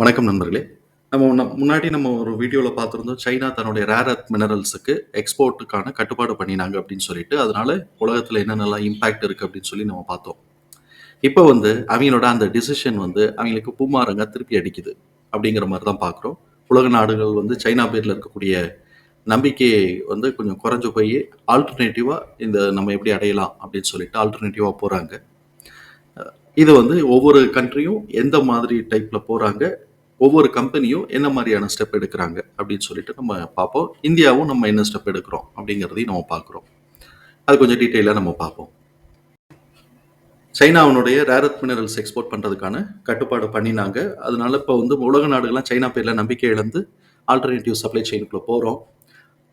வணக்கம் நண்பர்களே. நம்ம முன்னாடி நம்ம ஒரு வீடியோவில் பார்த்துருந்தோம் சைனா தன்னுடைய ரேர் அர்த் மினரல்ஸுக்கு எக்ஸ்போர்ட்டுக்கான கட்டுப்பாடு பண்ணினாங்க அப்படின்னு சொல்லிட்டு, அதனால உலகத்தில் என்னென்னலாம் இம்பேக்ட் இருக்குது அப்படின்னு சொல்லி நம்ம பார்த்தோம். இப்போ வந்து அவங்களோட அந்த டிசிஷன் வந்து அவங்களுக்கு பூமாரங்க திருப்பி அடிக்குது. அப்படிங்கிற மாதிரி தான் பார்க்குறோம். உலக நாடுகள் வந்து சைனா பேரில் இருக்கக்கூடிய நம்பிக்கை வந்து கொஞ்சம் குறைஞ்சு போய் ஆல்டர்னேட்டிவாக இந்த நம்ம எப்படி அடையலாம் அப்படின்னு சொல்லிட்டு ஆல்டர்னேட்டிவாக போகிறாங்க இது வந்து ஒவ்வொரு கண்ட்ரியும் எந்த மாதிரி டைப்பில் போகிறாங்க ஒவ்வொரு கம்பெனியும் என்ன மாதிரியான ஸ்டெப் எடுக்கிறாங்க அப்படின்னு சொல்லிட்டு நம்ம பார்ப்போம். இந்தியாவும் நம்ம என்ன ஸ்டெப் எடுக்கிறோம் அப்படிங்கிறதையும் நம்ம பார்க்குறோம். அது கொஞ்சம் டீட்டெயிலாக நம்ம பார்ப்போம். சைனாவினுடைய ரேரத் மினரல்ஸ் எக்ஸ்போர்ட் பண்ணுறதுக்கான கட்டுப்பாடு பண்ணினாங்க. அதனால இப்போ வந்து உலக நாடுகள்லாம் சைனா பேரில் நம்பிக்கை இழந்து, ஆல்டர்னேட்டிவ் சப்ளை செயினுக்குள்ளே போகிறோம்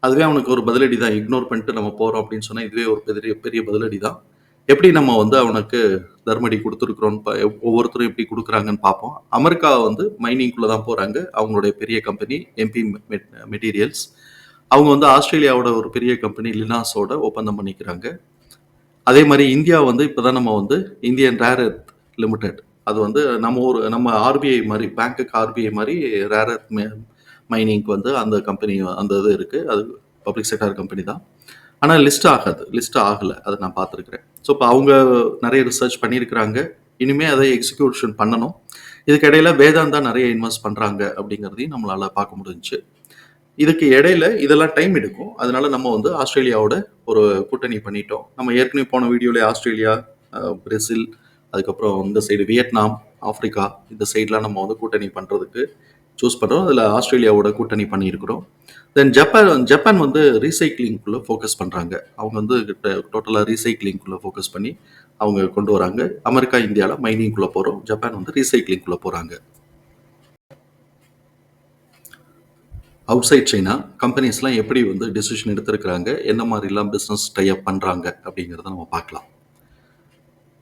அதுவே அவனுக்கு ஒரு பதிலடி தான். இக்னோர் பண்ணிட்டு நம்ம போகிறோம் அப்படின்னு சொன்னால் இதுவே ஒரு பெரிய பெரிய பதிலடி தான். எப்படி நம்ம வந்து அவனுக்கு தர்மடி குடுத்துருக்கிறோம்னு ப ஒவ்வொருத்தரும் எப்படி கொடுக்குறாங்கன்னு பார்ப்போம். அமெரிக்கா வந்து மைனிங்குள்ளே தான் போகிறாங்க அவங்களுடைய பெரிய கம்பெனி எம்பி மெட் மெட்டீரியல்ஸ். அவங்க வந்து ஆஸ்திரேலியாவோட ஒரு பெரிய கம்பெனி லினாஸோட ஒப்பந்தம் பண்ணிக்கிறாங்க. அதே மாதிரி இந்தியா வந்து இப்போ தான் நம்ம வந்து இந்தியன் ரேர் எர்த் லிமிடெட். அது வந்து நம்ம ஒரு நம்ம ஆர்பிஐ மாதிரி பேங்க்குக்கு ஆர்பிஐ மாதிரி ரேர் எர்த் மெ மைனிங்க்கு வந்து அந்த கம்பெனி அந்த இது இருக்குது அது பப்ளிக் செக்டார் கம்பெனி தான். ஆனால் லிஸ்ட் ஆகாது. லிஸ்ட் ஆகலை அதை நான் பார்த்துருக்குறேன் ஸோ, இப்போ அவங்க நிறைய ரிசர்ச் பண்ணியிருக்கிறாங்க. இனிமேல் அதை எக்ஸிக்யூஷன் பண்ணணும். இதுக்கு இடையில வேதாந்தா நிறைய இன்வெஸ்ட் பண்ணுறாங்க அப்படிங்கிறதையும் நம்மளால பார்க்க முடிஞ்சுச்சு. இதுக்கு இடையில இதெல்லாம் டைம் எடுக்கும். அதனால நம்ம வந்து ஆஸ்திரேலியாவோட ஒரு கூட்டணி பண்ணிட்டோம். நம்ம ஏற்கனவே போன வீடியோவில் ஆஸ்திரேலியா, பிரேசில், அதுக்கப்புறம் இந்த சைடு வியட்நாம், ஆஃப்ரிக்கா இந்த சைட்லாம் நம்ம வந்து கூட்டணி பண்ணுறதுக்கு சூஸ் பண்ணுறோம் அதில் ஆஸ்திரேலியாவோட கூட்டணி பண்ணியிருக்கிறோம். தென் ஜப்பான் ஜப்பான் வந்து ரீசைக்ளிங்குள்ளே ஃபோக்கஸ் பண்ணுறாங்க அவங்க வந்து டோட்டலாக ரீசைக்ளிங்குள்ளே ஃபோக்கஸ் பண்ணி அவங்க கொண்டு வராங்க. அமெரிக்கா, இந்தியாவில் மைனிங்குள்ளே போகிறோம் ஜப்பான் வந்து ரீசைக்ளிங்குள்ளே போகிறாங்க அவுட் அவுட்சைட் சைனா கம்பெனிஸ்லாம் எப்படி வந்து டிசிஷன் எடுத்திருக்கிறாங்க, என்ன மாதிரிலாம் பிஸ்னஸ் டைப் பண்ணுறாங்க அப்படிங்கிறத நம்ம பார்க்கலாம்.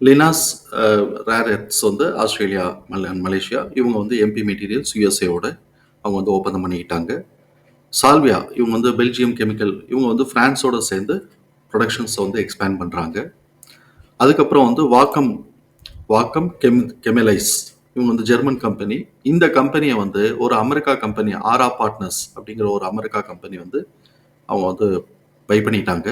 லினாஸ் அ ரேர் எர்த்ஸ் வந்து ஆஸ்திரேலியா, மல மலேசியா இவங்க வந்து எம்பி மெட்டீரியல்ஸ் யூஎஸ்ஏவோட அவங்க வந்து ஒப்பந்தம் பண்ணிக்கிட்டாங்க. சால்வியா இவங்க வந்து பெல்ஜியம் கெமிக்கல் இவங்க வந்து ஃப்ரான்ஸோட சேர்ந்து ப்ரொடக்ஷன்ஸை வந்து எக்ஸ்பேண்ட் பண்ணுறாங்க அதுக்கப்புறம் வந்து வாக்கம் வாக்கம் கெம் கெமலைஸ் இவங்க வந்து ஜெர்மன் கம்பெனி. இந்த கம்பெனியை வந்து ஒரு அமெரிக்கா கம்பெனி ஆரா பார்ட்னர்ஸ் அப்படிங்கிற ஒரு அமெரிக்கா கம்பெனி வந்து அவங்க வந்து பை பண்ணிட்டாங்க.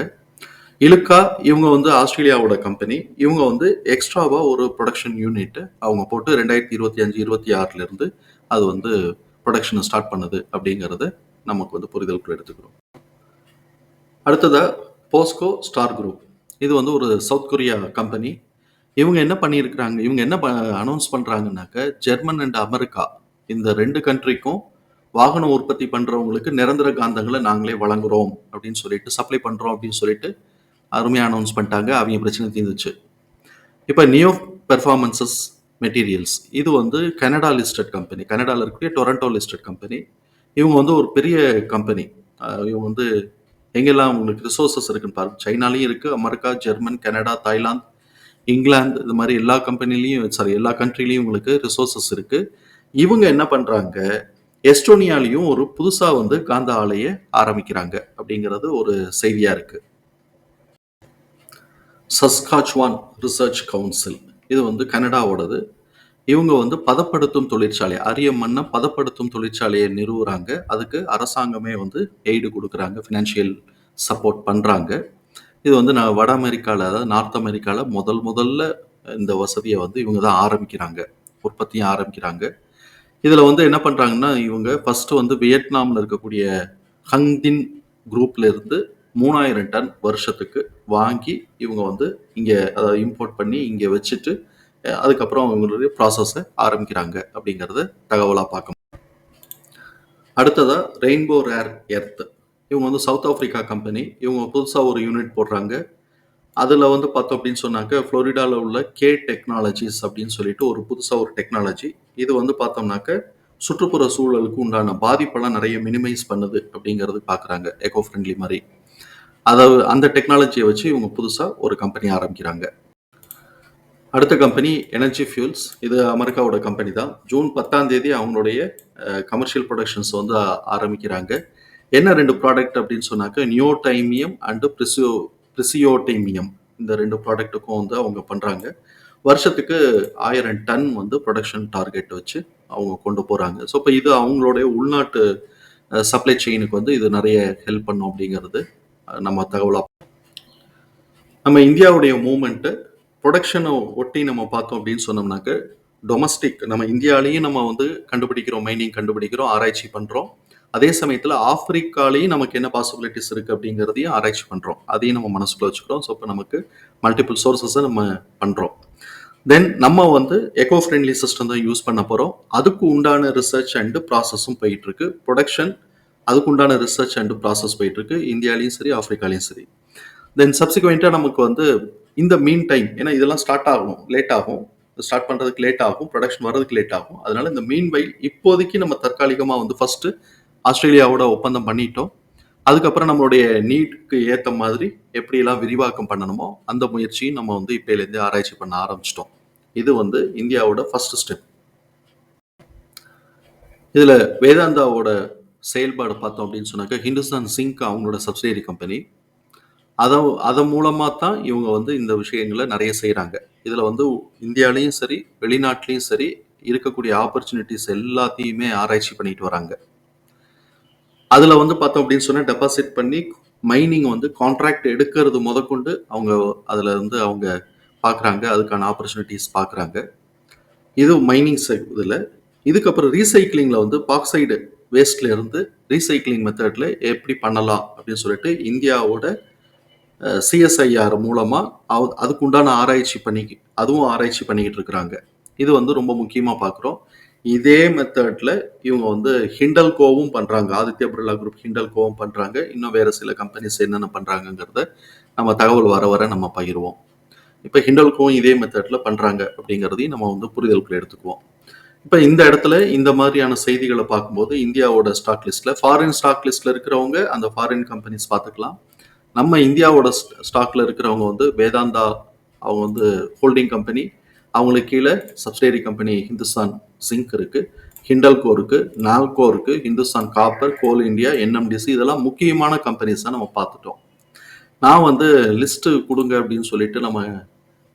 இலுக்கா இவங்க வந்து ஆஸ்திரேலியாவோட கம்பெனி. இவங்க வந்து எக்ஸ்ட்ராவா ஒரு புரொடக்ஷன் யூனிட் அவங்க போட்டு 2025, 26ல இருந்து அது வந்து ப்ரொடக்ஷனை ஸ்டார்ட் பண்ணுது அப்படிங்கிறத நமக்கு வந்து புரிதலுக்குள்ள எடுத்துக்கிறோம். அடுத்ததா போஸ்கோ ஸ்டார் குரூப். இது வந்து ஒரு சவுத் கொரியா கம்பெனி. இவங்க என்ன பண்ணியிருக்கிறாங்க, இவங்க என்ன ப அனவுன்ஸ் ஜெர்மன் அண்ட் அமெரிக்கா இந்த ரெண்டு கண்ட்ரிக்கும் வாகனம் உற்பத்தி பண்றவங்களுக்கு நிரந்தர காந்தங்களை நாங்களே வழங்குறோம் அப்படின்னு சொல்லிட்டு, சப்ளை பண்றோம் அப்படின்னு சொல்லிட்டு அருமையாக அனௌன்ஸ் பண்ணிட்டாங்க. அவங்க பிரச்சனை தீர்ந்துச்சு. இப்போ நியோ பெர்ஃபார்மன்சஸ் மெட்டீரியல்ஸ் இது வந்து கனடா லிஸ்டட் கம்பெனி. கனடாவில் இருக்கக்கூடிய டொரண்டோ லிஸ்டட் கம்பெனி. இவங்க வந்து ஒரு பெரிய கம்பெனி. இவங்க வந்து எங்கெல்லாம் உங்களுக்கு ரிசோர்ஸஸ் இருக்குன்னு பாருங்க. சைனாலையும் இருக்குது America, German, Canada, Thailand, England இது மாதிரி எல்லா கம்பெனிலையும் சாரி எல்லா கண்ட்ரிலையும் உங்களுக்கு ரிசோர்ஸஸ் இருக்குது இவங்க என்ன பண்ணுறாங்க எஸ்டோனியாலையும் ஒரு புதுசாக வந்து காந்த ஆலையை ஆரம்பிக்கிறாங்க அப்படிங்கிறது ஒரு செய்தியாக இருக்குது சஸ்காச்வான் ரிசர்ச் கவுன்சில் இது வந்து கனடாவோடது. இவங்க வந்து பதப்படுத்தும் தொழிற்சாலை, அரிய மண்ணை பதப்படுத்தும் தொழிற்சாலையை நிறுவுறாங்க. அதுக்கு அரசாங்கமே வந்து எய்டு கொடுக்குறாங்க ஃபினான்ஷியல் சப்போர்ட் பண்ணுறாங்க இது வந்து நான் வட அமெரிக்காவில் அதாவது நார்த் அமெரிக்காவில் முதல் முதல்ல இந்த வசதியை வந்து இவங்க தான் ஆரம்பிக்கிறாங்க. உற்பத்தியும் ஆரம்பிக்கிறாங்க. இதில் வந்து என்ன பண்ணுறாங்கன்னா இவங்க ஃபஸ்ட்டு வந்து வியட்நாமில் இருக்கக்கூடிய ஹங்டின் குரூப்லேருந்து மூணாயிரம் டன் வருஷத்துக்கு வாங்கி இவங்க வந்து இங்கே அதை இம்போர்ட் பண்ணி இங்கே வச்சுட்டு, அதுக்கப்புறம் அவங்களுடைய ப்ராசஸை ஆரம்பிக்கிறாங்க அப்படிங்கிறத தகவலாக பார்க்க அடுத்ததாக ரெயின்போ ரேர் எர்த். இவங்க வந்து சவுத் ஆஃப்ரிக்கா கம்பெனி. இவங்க புதுசாக ஒரு யூனிட் போடுறாங்க. அதில் வந்து பார்த்தோம் அப்படின்னு சொன்னாக்க, ஃப்ளோரிடாவில் உள்ள கே டெக்னாலஜிஸ் அப்படின்னு சொல்லிட்டு ஒரு புதுசாக ஒரு டெக்னாலஜி. இது வந்து பார்த்தோம்னாக்க, சுற்றுப்புற சூழலுக்கு உண்டான பாதிப்பெல்லாம் நிறைய மினிமைஸ் பண்ணுது அப்படிங்கிறது பார்க்குறாங்க. எக்கோ ஃப்ரெண்ட்லி மாதிரி அதாவது அந்த டெக்னாலஜியை வச்சு இவங்க புதுசாக ஒரு கம்பெனி ஆரம்பிக்கிறாங்க. அடுத்த கம்பெனி எனர்ஜி ஃபியூல்ஸ். இது அமெரிக்காவோட கம்பெனி தான். ஜூன் 10ஆம் தேதி அவங்களுடைய கமர்ஷியல் ப்ரொடக்ஷன்ஸ் வந்து ஆரம்பிக்கிறாங்க. என்ன ரெண்டு ப்ராடக்ட் அப்படின்னு சொன்னாக்க, நியோடைமியம் அண்ட் பிரிசியோ பிரிசியோடைமியம் இந்த ரெண்டு ப்ராடக்ட்டுக்கும் வந்து அவங்க பண்ணுறாங்க வருஷத்துக்கு ஆயிரம் டன் வந்து ப்ரொடக்ஷன் டார்கெட் வச்சு அவங்க கொண்டு போகிறாங்க ஸோ இப்போ இது அவங்களுடைய உள்நாட்டு சப்ளை செயினுக்கு வந்து இது நிறைய ஹெல்ப் பண்ணும் அப்படிங்கிறது நம்ம தகவலாக நம்ம இந்தியாவுடைய மூமெண்ட்டு ப்ரொடக்ஷனை ஒட்டி நம்ம பார்த்தோம் அப்படின்னு சொன்னோம்னாக்க டொமஸ்டிக் நம்ம இந்தியாலேயும் நம்ம வந்து கண்டுபிடிக்கிறோம் மைனிங் கண்டுபிடிக்கிறோம் ஆராய்ச்சி பண்ணுறோம் அதே சமயத்தில் ஆப்பிரிக்காலேயும் நமக்கு என்ன பாசிபிலிட்டிஸ் இருக்குது அப்படிங்கிறதையும் ஆராய்ச்சி பண்ணுறோம் அதையும் நம்ம மனசுக்குள்ள வச்சுக்கிறோம். ஸோ இப்போ நமக்கு மல்டிபிள் சோர்சஸை நம்ம பண்ணுறோம் தென் நம்ம வந்து எக்கோ ஃப்ரெண்ட்லி சிஸ்டம் தான் யூஸ் பண்ண போகிறோம் அதுக்கு உண்டான ரிசர்ச் அண்டு ப்ராசஸும் போயிட்டுருக்கு ப்ரொடக்ஷன் அதுக்குண்டான ரிசர்ச் அண்ட் ப்ராசஸ் போயிட்டுருக்கு. இந்தியாலையும் சரி ஆஃப்ரிக்காலையும் சரி. தென் சப்சிக்வெண்ட்டாக நமக்கு வந்து இந்த மீன் டைம் ஏன்னா இதெல்லாம் ஸ்டார்ட் ஆகும் லேட் ஆகும். ஸ்டார்ட் பண்ணுறதுக்கு லேட் ஆகும் ப்ரொடக்ஷன் வர்றதுக்கு லேட் ஆகும். அதனால இந்த மீன் வயல் இப்போதைக்கு நம்ம தற்காலிகமாக வந்து ஃபஸ்ட்டு ஆஸ்திரேலியாவோட ஒப்பந்தம் பண்ணிட்டோம். அதுக்கப்புறம் நம்மளுடைய நீட்க்கு ஏற்ற மாதிரி எப்படியெல்லாம் விரிவாக்கம் பண்ணணுமோ அந்த முயற்சியும் நம்ம வந்து இப்போலேருந்து ஆராய்ச்சி பண்ண ஆரம்பிச்சிட்டோம். இது வந்து இந்தியாவோட ஃபர்ஸ்ட் ஸ்டெப் இதில் வேதாந்தாவோட செயல்பாடு பார்த்தோம் அப்படின்னு சொன்னாக்க ஹிந்துஸ்தான் சிங்க் அவங்களோட சப்சிடரி கம்பெனி அதை அதன் மூலமாக தான் இவங்க வந்து இந்த விஷயங்களை நிறைய செய்கிறாங்க இதில் வந்து இந்தியாலேயும் சரி வெளிநாட்டிலையும் சரி இருக்கக்கூடிய ஆப்பர்ச்சுனிட்டிஸ் எல்லாத்தையுமே ஆராய்ச்சி பண்ணிட்டு வராங்க. அதில் வந்து பார்த்தோம் அப்படின்னு சொன்னால் டெபாசிட் பண்ணி மைனிங் வந்து கான்ட்ராக்ட் எடுக்கிறது முதற்கொண்டு அவங்க அதில் வந்து அவங்க பார்க்குறாங்க அதுக்கான ஆப்பர்ச்சுனிட்டிஸ் பார்க்குறாங்க இது மைனிங் இதில். இதுக்கப்புறம் ரீசைக்கிளிங்கில் வந்து பாக்சைடு வேஸ்ட்ல இருந்து ரீசைக்ளிங் மெத்தடில் எப்படி பண்ணலாம் அப்படின்னு சொல்லிட்டு இந்தியாவோட சிஎஸ்ஐஆர் மூலமாக அதுக்கு உண்டான ஆராய்ச்சி பண்ணி அதுவும் ஆராய்ச்சி பண்ணிக்கிட்டு இருக்கிறாங்க. இது வந்து ரொம்ப முக்கியமாக பார்க்குறோம் இதே மெத்தடில் இவங்க வந்து ஹிண்டல்கோவும் பண்ணுறாங்க ஆதித்ய பிர்லா குரூப் ஹிண்டல்கோவும் பண்ணுறாங்க இன்னும் வேறு சில கம்பெனிஸ் என்னென்ன பண்ணுறாங்கங்கிறத நம்ம தகவல் வர வர நம்ம பகிர்வோம். இப்போ ஹிண்டல்கோவும் இதே மெத்தடில் பண்ணுறாங்க அப்படிங்கிறதையும் நம்ம வந்து புரிதலுக்குள்ள எடுத்துக்குவோம். இப்போ இந்த இடத்துல இந்த மாதிரியான செய்திகளை பார்க்கும்போது இந்தியாவோட ஸ்டாக் லிஸ்ட்டில் ஃபாரின் ஸ்டாக் லிஸ்ட்டில் இருக்கிறவங்க அந்த ஃபாரின் கம்பெனிஸ் பார்த்துக்கலாம். நம்ம இந்தியாவோட ஸ்டாக்ல இருக்கிறவங்க வந்து வேதாந்தா அவங்க வந்து ஹோல்டிங் கம்பெனி அவங்களுக்கு கீழே சப்சிடரி கம்பெனி ஹிந்துஸ்தான் சிங்க் இருக்கு ஹிண்டல்கோ இருக்கு நால்கோ இருக்கு Hindustan copper coal India NMDC இதெல்லாம் முக்கியமான கம்பெனிஸ் தான் நம்ம பார்த்துட்டோம். நான் வந்து லிஸ்ட்டு கொடுங்க அப்படின்னு சொல்லிட்டு நம்ம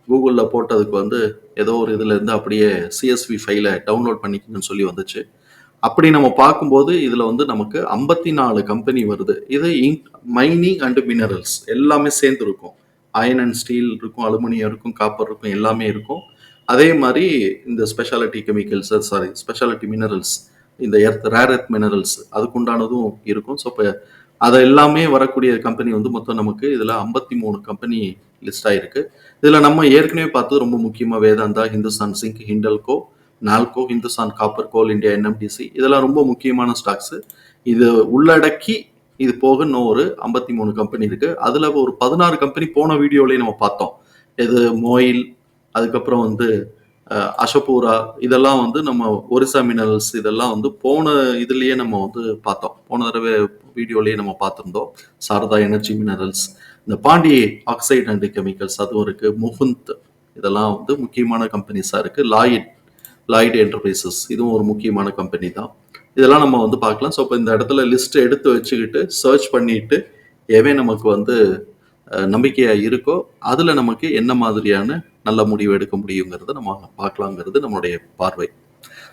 கூகுளில் போட்டதுக்கு வந்து ஏதோ ஒரு இதுலேருந்து அப்படியே சிஎஸ்வி ஃபைலை டவுன்லோட் பண்ணிக்கணும்னு சொல்லி வந்துச்சு. அப்படி நம்ம பார்க்கும்போது இதில் வந்து நமக்கு ஐம்பத்தி நாலு கம்பெனி வருது. இது மைனிங் அண்டு மினரல்ஸ் எல்லாமே சேர்ந்து இருக்கும் அயன் அண்ட் ஸ்டீல் இருக்கும் அலுமினியம் இருக்கும் காப்பர் இருக்கும் எல்லாமே இருக்கும். அதே மாதிரி இந்த speciality chemicals sorry speciality minerals இந்த எர்த் ரேர் எர்த் மினரல்ஸ் அதுக்குண்டானதும் இருக்கும். ஸோ இப்போ அதை எல்லாமே வரக்கூடிய கம்பெனி வந்து மொத்தம் நமக்கு இதில் ஐம்பத்தி மூணு கம்பெனி லிஸ்டாக இருக்குது இதில் நம்ம ஏற்கனவே பார்த்தது ரொம்ப முக்கியமாக Vedanta Hindustan zinc Hindalco Nalco Hindustan copper coal India NMDC இதெல்லாம் ரொம்ப முக்கியமான ஸ்டாக்ஸு இது உள்ளடக்கி இது போக இன்னும் ஒரு ஐம்பத்தி மூணு கம்பெனி இருக்குது அதில் ஒரு பதினாறு கம்பெனி போன வீடியோலேயே நம்ம பார்த்தோம். இது மோயில் அதுக்கப்புறம் வந்து அஷபூரா இதெல்லாம் வந்து நம்ம ஒரிசா மினரல்ஸ் இதெல்லாம் வந்து போன இதுலேயே நம்ம வந்து பார்த்தோம். போன தடவை வீடியோலேயே நம்ம பார்த்துருந்தோம். சாரதா எனர்ஜி மினரல்ஸ் இந்த பாண்டி ஆக்சைடு அண்ட் கெமிக்கல்ஸ் அதுவும் இருக்குது முகுந்த் இதெல்லாம் வந்து முக்கியமான கம்பெனிஸாக இருக்குது லாயிட் லாயிட் என்டர்பிரைசஸ் இதுவும் ஒரு முக்கியமான கம்பெனி தான். இதெல்லாம் நம்ம வந்து பார்க்கலாம். ஸோ இப்போ இந்த இடத்துல லிஸ்ட் எடுத்து வச்சுக்கிட்டு சர்ச் பண்ணிட்டு எவை நமக்கு வந்து நம்பிக்கையாக இருக்கோ அதில் நமக்கு என்ன மாதிரியான நல்ல முடிவு எடுக்க முடியுங்கிறத நம்ம பார்க்கலாங்கிறது நம்மளுடைய பார்வை.